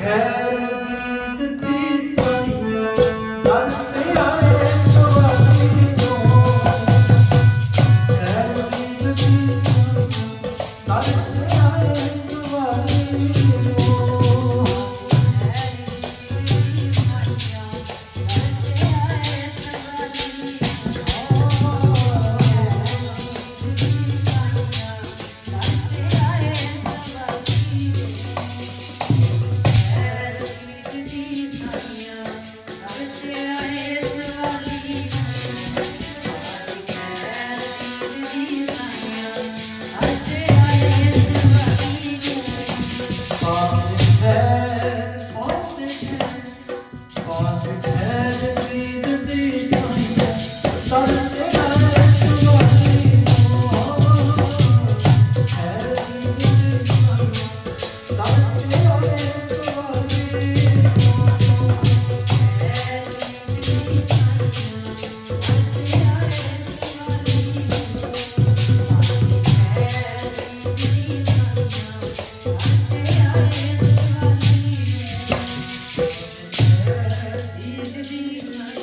Yeah. Kalbimde Thank you.